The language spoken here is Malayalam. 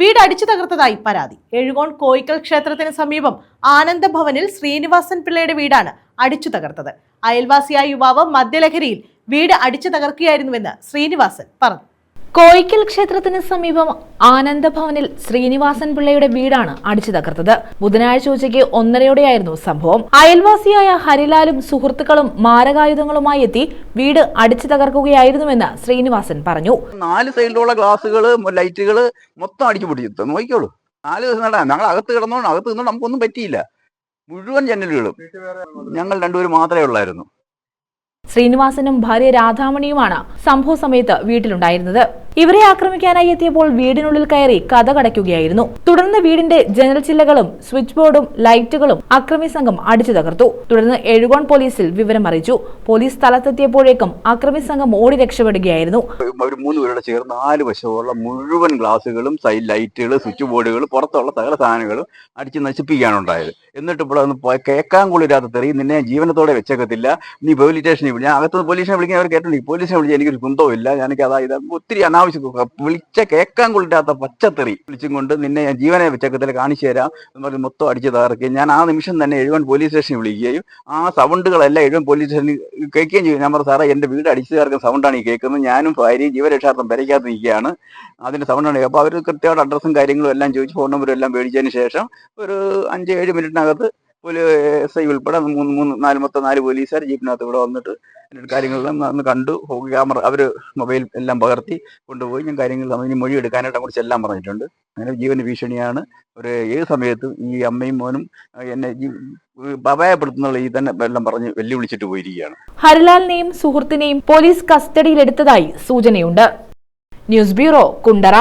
വീട് അടിച്ചു തകർത്തതായി പരാതി. എഴുകോൺ കോയിക്കൽ ക്ഷേത്രത്തിന് സമീപം ആനന്ദഭവനിൽ ശ്രീനിവാസൻ പിള്ളയുടെ വീടാണ് അടിച്ചു തകർത്തത്. അയൽവാസിയായ യുവാവ് മദ്യലഹരിയിൽ വീട് അടിച്ചു തകർക്കുകയായിരുന്നുവെന്ന് ശ്രീനിവാസൻ പറഞ്ഞു. കോയിക്കൽ ക്ഷേത്രത്തിന് സമീപം ആനന്ദഭവനിൽ ശ്രീനിവാസൻ പിള്ളയുടെ വീടാണ് അടിച്ചു തകർത്തത്. ബുധനാഴ്ച ഉച്ചയ്ക്ക് ഒന്നരയോടെയായിരുന്നു സംഭവം. അയൽവാസിയായ ഹരിലാലും സുഹൃത്തുക്കളും മാരകായുധങ്ങളുമായി എത്തി വീട് അടിച്ചു തകർക്കുകയായിരുന്നുവെന്ന് ശ്രീനിവാസൻ പറഞ്ഞു. നാല് സൈഡിലുള്ള ഗ്ലാസുകൾ ലൈറ്റുകൾ മൊത്തം അടിച്ചു പൊട്ടിച്ചു നോക്കിക്കോളൂ. നാല് ദിവസം നടാ ഞങ്ങൾ അകത്ത് കിടന്നോണ്ട് അകത്ത് നിന്നോണ്ട് നമുക്കൊന്നും പറ്റിയില്ല. മുഴുവൻ ജനലുകളും ഞങ്ങൾ രണ്ടുപേരും മാത്രമേ ഉള്ളായിരുന്നു. ശ്രീനിവാസനും ഭാര്യ രാധാമണിയുമാണ് സംഭവ സമയത്ത് വീട്ടിലുണ്ടായിരുന്നത്. ഇവരെ ആക്രമിക്കാനായി എത്തിയപ്പോൾ വീടിനുള്ളിൽ കയറി കഥ കടയ്ക്കുകയായിരുന്നു തുടർന്ന് വീടിന്റെ ജനൽ ചില്ലകളും സ്വിച്ച് ബോർഡും ലൈറ്റുകളും അക്രമി സംഘം അടിച്ചു തകർത്തു. തുടർന്ന് എഴുകോൺ പോലീസിൽ വിവരം അറിയിച്ചു. പോലീസ് സ്ഥലത്തെത്തിയപ്പോഴേക്കും അക്രമി സംഘം ഓടി രക്ഷപ്പെടുകയായിരുന്നു. ഒരു മൂന്ന് ചേർന്ന് നാല് വശമുള്ള മുഴുവൻ ഗ്ലാസുകളും ലൈറ്റുകൾ സ്വിച്ച് ബോർഡുകളും പുറത്തുള്ള സകല സാധനങ്ങളും അടിച്ച് നശിപ്പിക്കുകയാണ് ഉണ്ടായത്. എന്നിട്ട് ഇപ്പോൾ ഒന്ന് കേൾക്കാൻ കൊള്ളില്ലാത്ത തെറി നിന്നെ ജീവനത്തോടെ വെച്ചേക്കത്തില്ല. നീ പോലീസ് സ്റ്റേഷനിൽ ഞാൻ അകത്തുനിന്ന് പോലീസിനെ വിളിക്കാൻ അവർ കേട്ടിട്ടുണ്ട്. പോലീസിനെ വിളിച്ച് എനിക്കൊരു കുന്തവും ഇല്ല എനിക്ക് അതായത് ഒത്തിരി വിളിച്ച കേൾക്കാൻ കൊള്ളില്ലാത്ത പച്ചത്തെറി വിളിച്ചും കൊണ്ട് നിന്നെ ഞാൻ ജീവനെ വെച്ചക്കത്തിൽ കാണിച്ചു തരാം എന്ന് പറഞ്ഞ് മൊത്തം അടിച്ച് തകർക്കുകയും ഞാൻ ആ നിമിഷം തന്നെ എഴുവൻ പോലീസ് സ്റ്റേഷനിൽ വിളിക്കുകയും ആ സൗണ്ടുകളെല്ലാം എഴുവൻ പോലീസ് സ്റ്റേഷനിൽ കേൾക്കുകയും ചെയ്യും ഞാൻ പറഞ്ഞു സാറേ എന്റെ വീട് അടിച്ചു തകർക്കുന്ന സൗണ്ടാണ് ഈ കേൾക്കുന്നത്. ഞാനും ഭാര്യയും ജീവരക്ഷാർത്ഥം പെരയ്ക്കകത്ത് നിൽക്കുകയാണ്. അതിന്റെ സൗണ്ടാണ് അപ്പോൾ അവർ കൃത്യമായിട്ട് അഡ്രസ്സും കാര്യങ്ങളും എല്ലാം ചോദിച്ച് ഫോൺ നമ്പറും എല്ലാം മേടിച്ചതിന് ശേഷം ഒരു അഞ്ച് ഏഴ് മിനിറ്റിനകത്ത് ഒരു എസ് ഐ ഉൾപ്പെടെ മൂന്ന് മൂന്ന് നാല് മൊത്തം നാല് പോലീസുകാർ ജീപ്പിനകത്ത് ഇവിടെ വന്നിട്ട് എന്റെ കാര്യങ്ങളെല്ലാം അന്ന് കണ്ടു. ക്യാമറ അവർ മൊബൈൽ എല്ലാം പകർത്തി കൊണ്ടുപോയി. ഞാൻ കാര്യങ്ങൾ അതിന് മൊഴി എടുക്കാനായിട്ട് അങ്ങോട്ട് എല്ലാം പറഞ്ഞിട്ടുണ്ട്. അങ്ങനെ ജീവന് ഭീഷണിയാണ്. ഒരു ഏത് സമയത്തും ഈ അമ്മയും മോനും എന്നെ അപായപ്പെടുത്തുന്നുള്ള ഈ തന്നെ എല്ലാം പറഞ്ഞ് വെല്ലുവിളിച്ചിട്ട് പോയിരിക്കുകയാണ്. ഹരിലാലിനെയും സുഹൃത്തിനെയും പോലീസ് കസ്റ്റഡിയിലെടുത്തതായി സൂചനയുണ്ട്. News bureau Kundara.